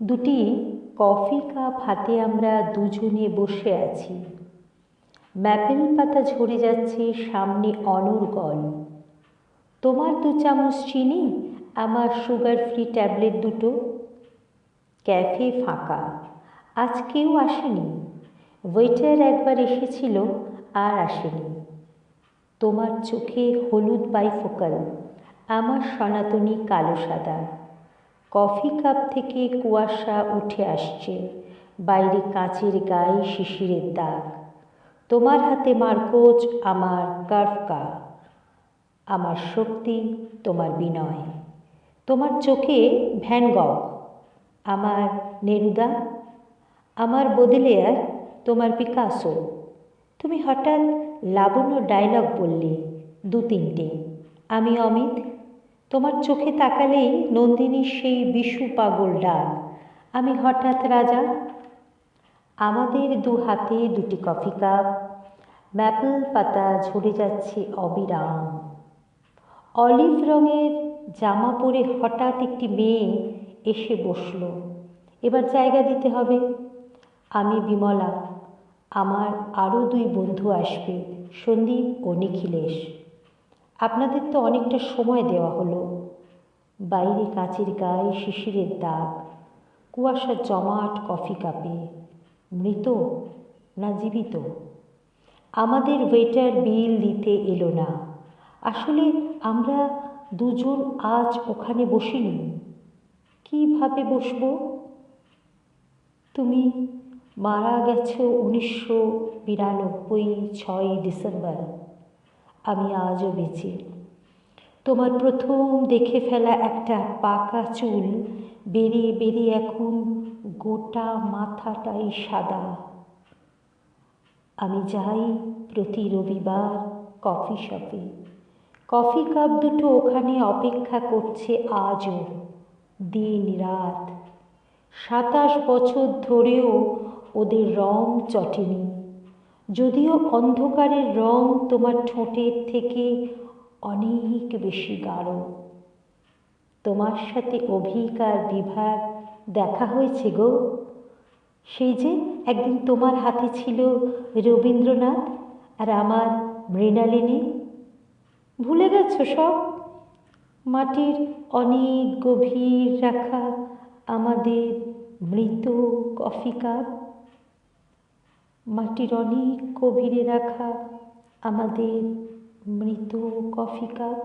দুটি coffee cup হাতে আমরা দুজনে বসে আছি। ম্যাপেল পাতা ঝরে যাচ্ছে সামনে অনর্গল তোমার দু চামচ চিনি, আমার সুগার ফ্রি ট্যাবলেট দুটো। ক্যাফে ফাঁকা, আজ কেউ আসেনি। ওয়েটার একবার এসেছিল আর আসেনি। তোমার চোখে হলুদ বাইফোকাল, আমার সনাতনী কালো সাদা। কফি কাপ থেকে কুয়াশা উঠে আসছে। বাইরে কাঁচের গায়ে শিশিরের দাগ। তোমার হাতে মারকোচ আমার কার্ফকা। আমার শক্তি, তোমার বিনয়। তোমার চোখে ভ্যানগক আমার নেরুদা। আমার বদলেয়ার তোমার পিকাসো। তুমি হঠাৎ লাবণ্য ডায়লগ বললে, দু তিনটে। আমি অমিত তোমার চোখে তাকালেই নন্দিনীর সেই বিশু পাগল ডাক। আমি হঠাৎ রাজা, আমাদের দু হাতে দুটি কফি কাপ, ম্যাপল পাতা ঝরে যাচ্ছে অবিরাম। অলিভ রঙের জামা পরে হঠাৎ একটি মেয়ে এসে বসল। এবার জায়গা দিতে হবে। আমি বিমলা, আমার আরও দুই বন্ধু আসবে, সন্দীপ ও নিখিলেশ। আপনাদের তো অনেকটা সময় দেওয়া হলো। বাইরে কাচের গায়ে শিশিরের দাগ, কুয়াশার জমাট কফি কাপে। মৃত না জীবিত? আমাদের ওয়েটার বিল দিতে এলো না। আসলে আমরা দুজন আজ ওখানে বসিনি। কীভাবে বসবো? তুমি মারা গেছো উনিশশো বিরানব্বই ছয় ডিসেম্বর। আমি আজও বেঁচে। তোমার প্রথম দেখে ফেলা একটা পাকা চুল বেরিয়ে বেরিয়ে এখন গোটা মাথাটাই সাদা। আমি যাই প্রতি রবিবার কফি শপে। কফি কাপ দুটো ওখানে অপেক্ষা করছে আজও, দিন রাত। সাতাশ বছর ধরেও ওদের রং চটেনি। যদিও অন্ধকারের রং তোমার ঠোঁটের থেকে অনেক বেশি গাঢ়। তোমার সাথে অভিকার বিভার দেখা হয়েছে গো। সেই যে একদিন তোমার হাতে ছিল রবীন্দ্রনাথ আর আমার মৃণালিনী। ভুলে গেছো সব? মাটির অনেক গভীর রাখা আমাদের মৃত কফি কাপ। মাটির অনেক গভীরে রাখা আমাদের মৃত কফি কাপ